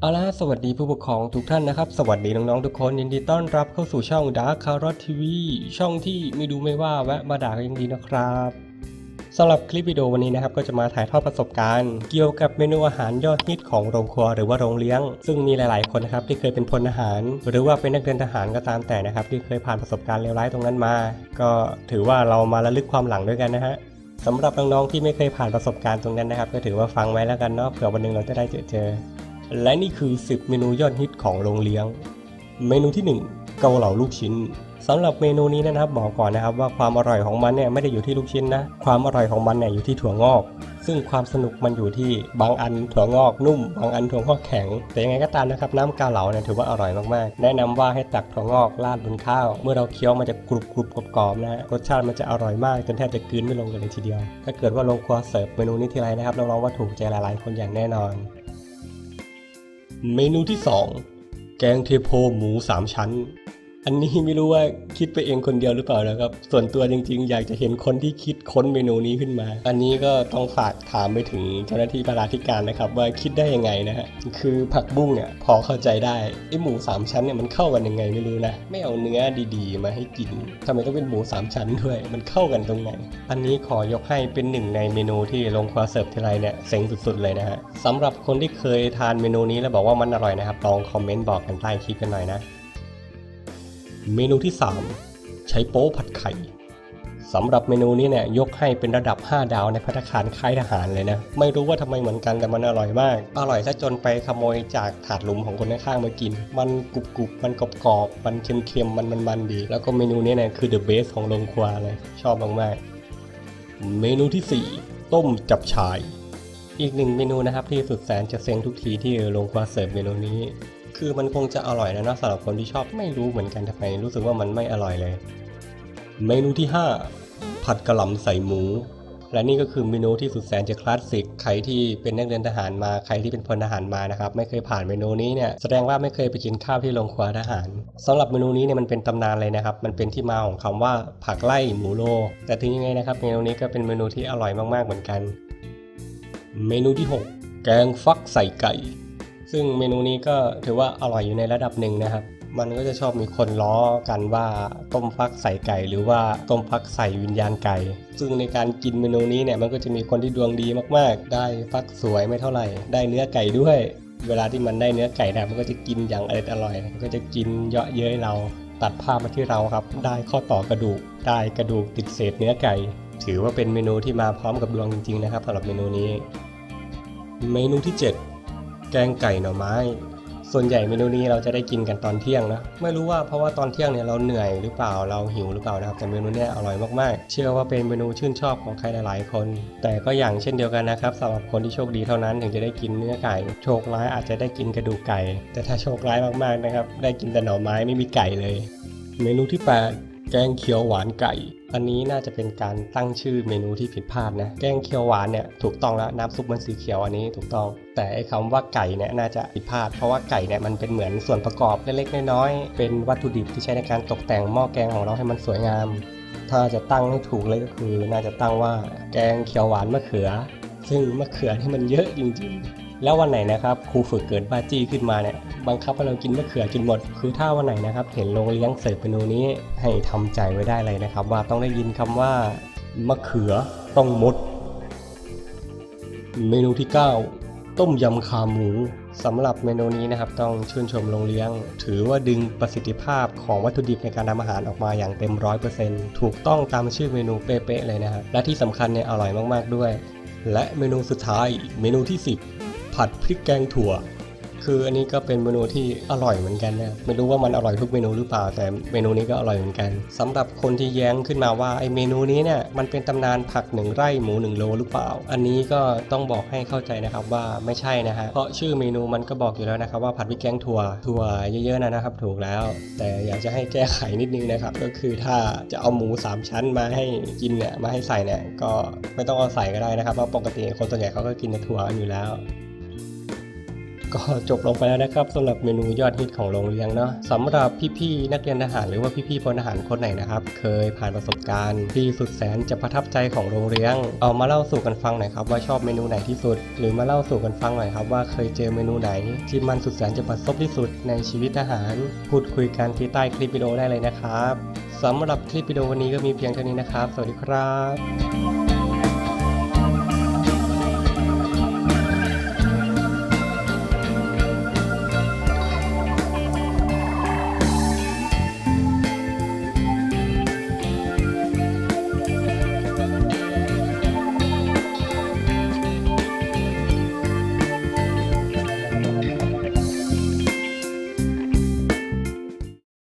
เอาละสวัสดีผู้ปกครองทุกท่านนะครับ สวัสดีน้องๆทุกคนยินดีต้อนรับเข้าสู่ช่อง Dark Carrot TV ช่องที่ไม่ดูไม่ว่าแวะมาด่ากันยังดีนะครับสำหรับคลิปวิดีโอวันนี้นะครับก็จะมาถ่ายทอดประสบการณ์ เกี่ยวกับเมนูอาหารยอดฮิตของโรงครัวหรือว่าโรงเลี้ยง ซึ่งมีหลายๆคนนะครับที่เคยเป็นพลทหาร หรือว่าเป็นนักเรียนทหารก็ตามแต่นะครับที่เคยผ่านประสบการณ์เลวร้ายตรงนั้นมา ก็ถือว่าเรามาระลึกความหลังด้วยกันนะฮะ สำหรับน้องๆที่ไม่เคยผ่านประสบการณ์ตรงนั้นนะครับ ก็ถือว่าฟังไว้แล้วกันเนาะเผื่อวันหนึงเราจะได้เจอเจอ และนี่คือ 10 เมนูยอดฮิตของโรงเลี้ยง เมนูที่ 1 เกาเหลาลูกชิ้นสำหรับเมนูนี้นะครับบอกก่อนนะครับว่าความอร่อยของมันเนี่ยไม่ได้อยู่ที่ลูกชิ้นนะความอร่อยของมันเนี่ยอยู่ที่ถั่วงอก ซึ่งความสนุกมันอยู่ที่บางอันถั่วงอกนุ่ม บางอันถั่วงอกแข็ง แต่ยังไงก็ตามนะครับน้ำกาเหลาเนี่ยถือว่าอร่อยมากๆ แนะนำว่าให้ตักถั่วงอกราดบนข้าว เมื่อเราเคี้ยวมันจะกรุบกรุบกรอบๆนะฮะรสชาติมันจะอร่อยมากจนแทบจะกลืนไม่ลงกันเลยทีเดียว ถ้าเกิดว่าลงครัวเสิร์ฟเมนูนี้ทีไรนะครับรับรองว่าถูกใจหลายๆ คนอย่างแน่นอน เมนูที่ 2 แกงเทโพหมู3ชั้น อันนี้ไม่รู้ว่าคิดไปเองคนเดียวหรือเปล่านะครับ ส่วนตัวจริงๆ อยากจะเห็นคนที่คิดค้นเมนูนี้ขึ้นมา อันนี้ก็ต้องฝากถามไปถึงเจ้าหน้าที่ประราธิการนะครับ ว่าคิดได้ยังไงนะฮะคือผักบุ้งเนี่ยพอเข้าใจได้ไอหมู3ชั้นเนี่ยมันเข้ากันยังไงไม่รู้นะไม่เอาเนื้อดีๆ มาให้กินทำไมต้องเป็นหมู3ชั้นด้วยมันเข้ากันตรงไหนอันนี้ขอยกให้เป็นหนึ่งในเมนูที่ลงครัวเสิร์ฟทีไรเนี่ยเซ็งสุดๆเลยนะฮะสำหรับคนที่เคยทานเมนูนี้แล้วบอกว่ามันอร่อยนะครับลองคอมเมนต์บอกกันใต้คลิปกันหน่อยนะ เมนูที่ 3 ใช้โป๊ผัดไข่สำหรับเมนูนี้เนี่ยยกให้เป็นระดับ 5 ดาวในพัตตาคารค่ายทหารเลยนะ ไม่รู้ว่าทำไมเหมือนกันแต่มันอร่อยมาก อร่อยซะจนไปขโมยจากถาดหลุมของคนข้างๆมากิน มันกรุบๆมันกรอบๆมันเค็มๆ มันมันๆดี แล้วก็เมนูนี้เนี่ยคือ the best ของโรงครัวเลย ชอบมากๆ เมนูทีสี่ 4 ต้มจับฉ่าย อีกหนึ่งเมนูนะครับที่สุดแสนจะเซ็งทุกทีที่โรงครัวเสิร์ฟเมนูนี้ คือมันคงจะอร่อยนะเนาะสำหรับคนที่ชอบไม่รู้เหมือนกันทำไมรู้สึกว่ามันไม่อร่อยเลย เมนูที่ 5 ผัดกะหล่ำใส่หมู และนี่ก็คือเมนูที่สุดแสนจะคลาสสิกใครที่เป็นนักเรียนทหารมาใครที่เป็นพลทหารมานะครับไม่เคยผ่านเมนูนี้เนี่ยแสดงว่าไม่เคยไปกินข้าวที่โรงครัวทหารสำหรับเมนูนี้เนี่ยมันเป็นตำนานเลยนะครับมันเป็นที่มาของคำว่าผักไล่หมูโล แต่ถึงยังไงนะครับเมนูนี้ก็เป็นเมนูที่อร่อยมากๆเหมือนกัน เมนูที่ 6 แกงฟักใส่ไก่ ซึ่งเมนูนี้ก็ถือว่าอร่อยอยู่ในระดับหนึ่งนะครับ มันก็จะชอบมีคนล้อกันว่าต้มฟักใส่ไก่ หรือว่าต้มฟักใส่วิญญาณไก่ ซึ่งในการกินเมนูนี้เนี่ยมันก็จะมีคนที่ดวงดีมากๆ ได้ฟักสวยไม่เท่าไหร่ ได้เนื้อไก่ด้วย เวลาที่มันได้เนื้อไก่นะมันก็จะกินอย่างอร่อยอร่อยมันก็จะกินเยาะเย้ยเรา ตัดภาพมาที่เราครับ ได้ข้อต่อกระดูก ได้กระดูกติดเศษเนื้อไก่ ถือว่าเป็นเมนูที่มาพร้อมกับดวงจริงๆนะครับสำหรับเมนูนี้ เมนูที่ 7 แกงไก่หน่อไม้ ส่วนใหญ่เมนูนี้เราจะได้กินกันตอนเที่ยงนะ ไม่รู้ว่าเพราะว่าตอนเที่ยงเนี่ยเราเหนื่อยหรือเปล่าเราหิวหรือเปล่านะครับ แต่เมนูนี้อร่อยมากๆ เชื่อว่าเป็นเมนูชื่นชอบของใครหลายๆคน แต่ก็อย่างเช่นเดียวกันนะครับสำหรับคนที่โชคดีเท่านั้นถึงจะได้กินเนื้อไก่ โชคร้ายอาจจะได้กินกระดูกไก่ แต่ถ้าโชคร้ายมากๆนะครับได้กินแต่หน่อไม้ไม่มีไก่เลย เมนูที่8 แกงเขียวหวานไก่ อันนี้น่าจะเป็นการตั้งชื่อเมนูที่ผิดพลาดนะ แกงเขียวหวานเนี่ยถูกต้องแล้วน้ำซุปมันสีเขียวอันนี้ถูกต้อง แต่ไอ้คำว่าไก่เนี่ยน่าจะผิดพลาด เพราะว่าไก่เนี่ยมันเป็นเหมือนส่วนประกอบเล็กๆน้อยๆ เป็นวัตถุดิบที่ใช้ในการตกแต่งหม้อแกงของเราให้มันสวยงาม ถ้าจะตั้งให้ถูกเลยก็คือ น่าจะตั้งว่าแกงเขียวหวานมะเขือ ซึ่งมะเขือที่มันเยอะจริงๆ แล้ววันไหนนะครับครูฝึกเกิดบ้าจี้ขึ้นมาเนี่ยบังคับให้เรากินมะเขือจนหมด คือถ้าวันไหนนะครับ เห็นโรงเลี้ยงเสิร์ฟเมนูนี้ให้ทำใจไว้ได้เลยนะครับ ว่าต้องได้ยินคำว่ามะเขือต้องหมด เมนูที่ 9 ต้มยำขาหมูสำหรับเมนูนี้นะครับต้องชื่นชมโรงเลี้ยง ถือว่าดึงประสิทธิภาพของวัตถุดิบในการทำอาหารออกมาอย่างเต็มร้อยเปอร์เซ็นต์ถูกต้องตามชื่อเมนูเป๊ะๆเลยนะครับและที่สำคัญเนี่ยอร่อยมากๆด้วย และเมนูสุดท้ายเมนูที่ 10 ผัดพริกแกงถั่ว คืออันนี้ก็เป็นเมนูที่อร่อยเหมือนกันนะไม่รู้ว่ามันอร่อยทุกเมนูหรือเปล่าแต่เมนูนี้ก็อร่อยเหมือนกันสำหรับคนที่แย้งขึ้นมาว่าไอเมนูนี้เนี่ยมันเป็นตำนานผักหนึ่งไร่หมูหนึ่งโลหรือเปล่า อันนี้ก็ต้องบอกให้เข้าใจนะครับว่าไม่ใช่นะฮะเพราะชื่อเมนูมันก็บอกอยู่แล้วนะครับว่าผัดพริกแกงถั่วถั่วเยอะๆนะนะครับถูกแล้ว แต่อยากจะให้แก้ไขนิดนึงนะครับก็คือถ้าจะเอาหมูสามชั้นมาให้กินเนี่ยมาให้ใส่เนี่ยก็ไม่ต้องเอาใส่ก็ได้นะครับเพราะปกติคนส่วนใหญ่เขาก็กินแต่ถั่วอยู่แล้ว ก็จบลงไปแล้วนะครับสำหรับเมนูยอดฮิตของโรงเรียนเนาะสำหรับพี่ๆนักเรียนทหารหรือว่าพี่ๆพลทหารคนไหนนะครับ เคยผ่านประสบการณ์ที่สุดแสนจะประทับใจของโรงเรียนเอามาเล่าสู่กันฟังหน่อยครับว่าชอบเมนูไหนที่สุด หรือมาเล่าสู่กันฟังหน่อยครับว่าเคยเจอเมนูไหน ที่มันสุดแสนจะประสบที่สุดในชีวิตทหาร พูดคุยกันที่ใต้คลิปวิดีโอได้เลยนะครับสำหรับคลิปวิดีโอวันนี้ก็มีเพียงเท่านี้นะครับ สวัสดีครับ